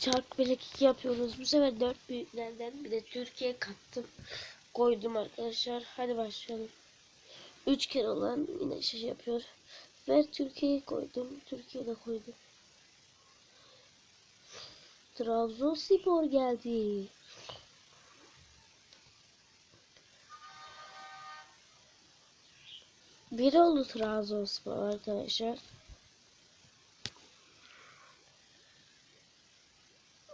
çark bilek 2 yapıyoruz. Bu sefer 4 büyüklerden bir de Türkiye kattım. Koydum arkadaşlar. Hadi başlayalım. 3 kere olan yine şey yapıyor. Ve Türkiye'yi koydum. Türkiye'de koydum. Trabzonspor geldi. Bir oldu Trabzonspor arkadaşlar.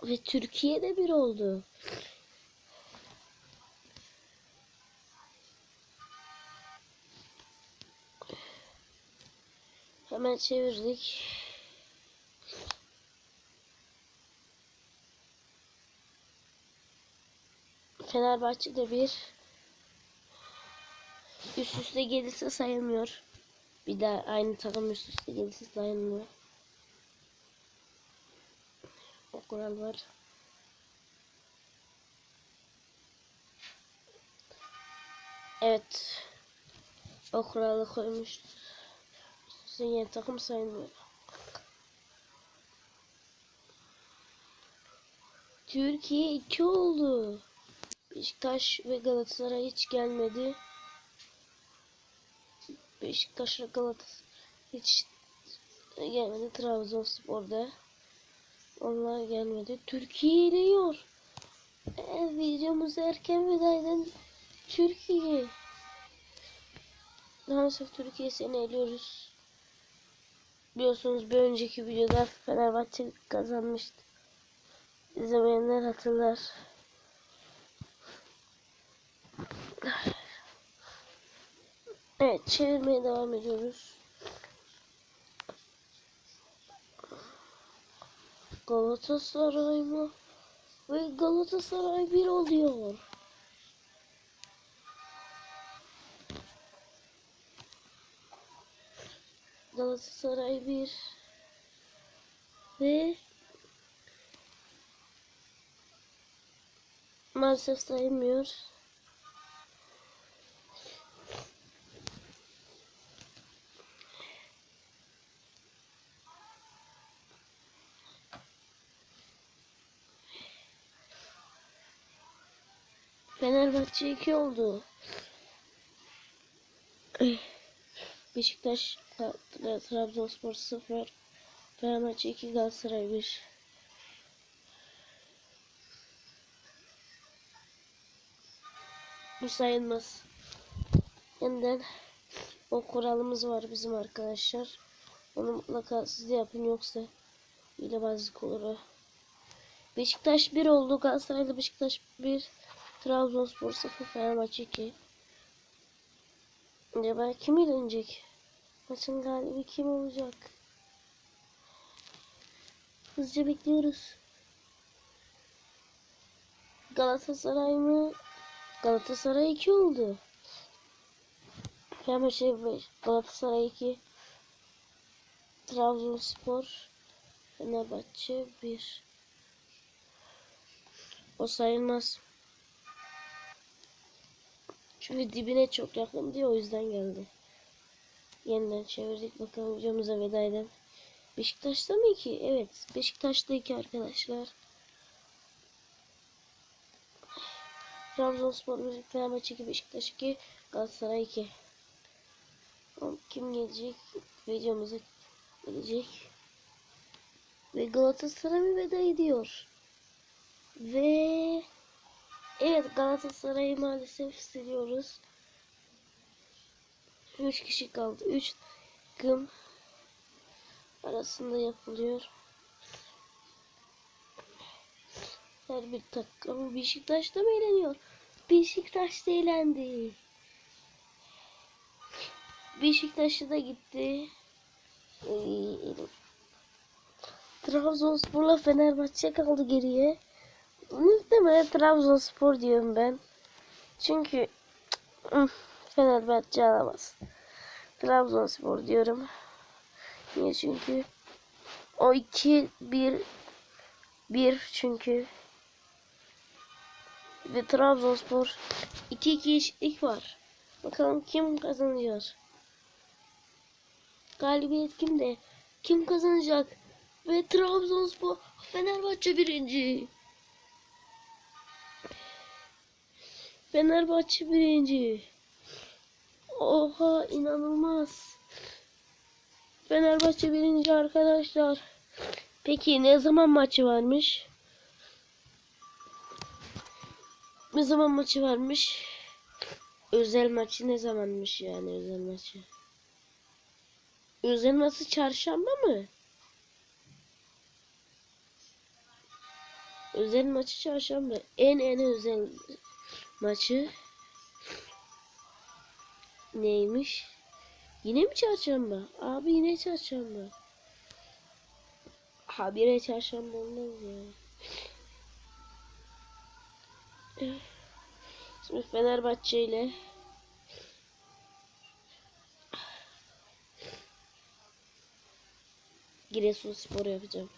Ve Türkiye'de bir oldu. Hemen çevirdik. Fenerbahçe'de bir üst üste gelirse sayılmıyor. Bir daha aynı takım üst üste gelirse sayılmıyor. O kural var. Evet. O kuralı koymuş. Üst yeni takım sayılmıyor. Türkiye 2 oldu. Beşiktaş ve Galatasaray hiç gelmedi. Beşiktaş ve Galatasaray hiç gelmedi. Trabzonspor'da. Onlar gelmedi. Türkiye eliyor. E, videomuz erken veda eden Türkiye. Maalesef Türkiye seni eliyoruz. Biliyorsunuz bir önceki videoda Fenerbahçe kazanmıştı. İzlemeyenler hatırlar. Evet çevirmeye devam ediyoruz. Galatasaray mı? Ve Galatasaray bir oluyor. Galatasaray bir ve maalesef sayılmıyor. Fenerbahçe 2 oldu. Beşiktaş Trabzonspor 0 Fenerbahçe 2 Galatasaray 1 Bu sayılmaz. Yeniden o kuralımız var bizim arkadaşlar. Onu mutlaka siz de yapın yoksa hilebazlık olur o. Beşiktaş 1 oldu. Galatasaray'da Beşiktaş 1 Trabzonspor 0 Fenerbahçe 2 Acaba kim elenecek? Maçın galibi kim olacak? Hızlıca bekliyoruz. Galatasaray mı? Galatasaray 2 oldu. Fenerbahçe 5. Galatasaray 2. Trabzonspor. Fenerbahçe 1. O sayılmaz. Çünkü dibine çok yakın diye o yüzden geldi. Yeniden çevirdik bakalım videomuza veda edelim. Beşiktaş'ta mı ki? Evet. Beşiktaş'ta iki arkadaşlar. Trabzonspor 1, Fenerbahçe 2, Beşiktaş 2, Galatasaray 2. Kim gelecek? Videomuza gelecek. Ve Galatasaray veda ediyor. Ve Evet Galatasaray'ı maalesef siliyoruz. 3 kişi kaldı. 3 takım arasında yapılıyor. Her bir takım Beşiktaş'ta mı eğleniyor? Beşiktaş'ta eğlendi. Beşiktaş'ta da gitti. Ee, Trabzonspor'la Fenerbahçe kaldı geriye. Muhtemelen Trabzonspor diyorum ben. Çünkü Fenerbahçe alamaz. Trabzonspor diyorum. Niye çünkü o 2 1 1 çünkü ve Trabzonspor 2 2 eşitlik var. Bakalım kim kazanıyor? Galibiyet kimde? Kim kazanacak? Ve Trabzonspor Fenerbahçe birinci. Fenerbahçe birinci. Oha inanılmaz. Fenerbahçe birinci arkadaşlar. Peki ne zaman maçı varmış? Ne zaman maçı varmış? Özel maçı ne zamanmış yani özel maçı? Özel maçı çarşamba mı? Özel maçı çarşamba. En en özel maçı neymiş? Yine mi çarşamba? Abi yine çarşamba. Habire çarşamba olmaz ya. Şimdi Fenerbahçe ile Giresunspor yapacağım.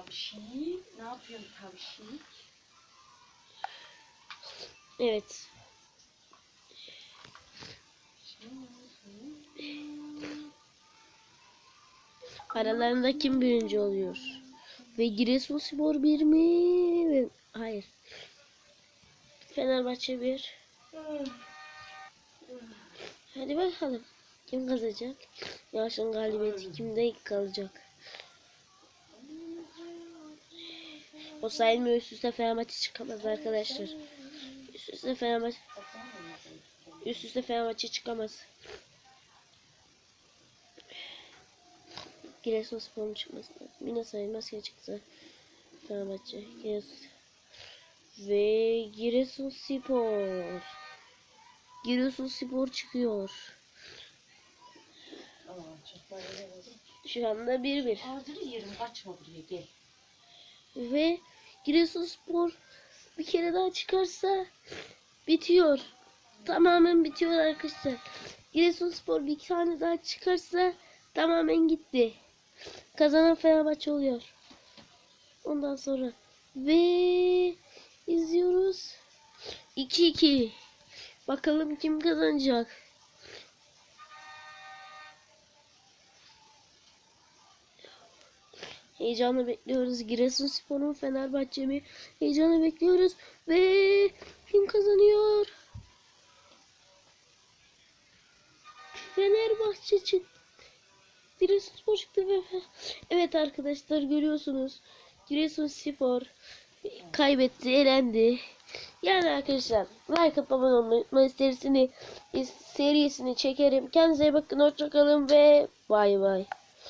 Tavşik. Ne yapıyorsun tavşik? Evet. Aralarında kim birinci oluyor? Ve Giresunspor bir mi? Hayır. Fenerbahçe bir. Hadi bakalım. Kim kazanacak? Yarışın galibiyeti kimde kalacak? O sayılmıyor üst üste Fenerbahçe çıkamaz arkadaşlar. Üst üste Fenerbahçe üst üste Fenerbahçe çıkamaz. Giresunspor'un çıkması lazım. Yine sayılmaz ya çıktı. Fenerbahçe. Giresun. Ve Giresunspor. Giresunspor çıkıyor. Şu anda 1-1. Ağzını yerim kaçma buraya gel. Ve Giresunspor bir kere daha çıkarsa bitiyor. Tamamen bitiyor arkadaşlar. Giresunspor bir tane daha çıkarsa tamamen gitti. Kazanan Fenerbahçe oluyor. Ondan sonra ve izliyoruz. 2-2. Bakalım kim kazanacak. Heyecanla bekliyoruz. Giresunspor'un Fenerbahçe mi? Heyecanla bekliyoruz. Ve kim kazanıyor? Fenerbahçe çıktı. Giresunspor çıktı ve Evet arkadaşlar görüyorsunuz. Giresunspor kaybetti, elendi. Yani arkadaşlar like atıp abone olmayı unutmayın. Serisini, serisini çekerim. Kendinize bakın. Hoşçakalın ve bay bay.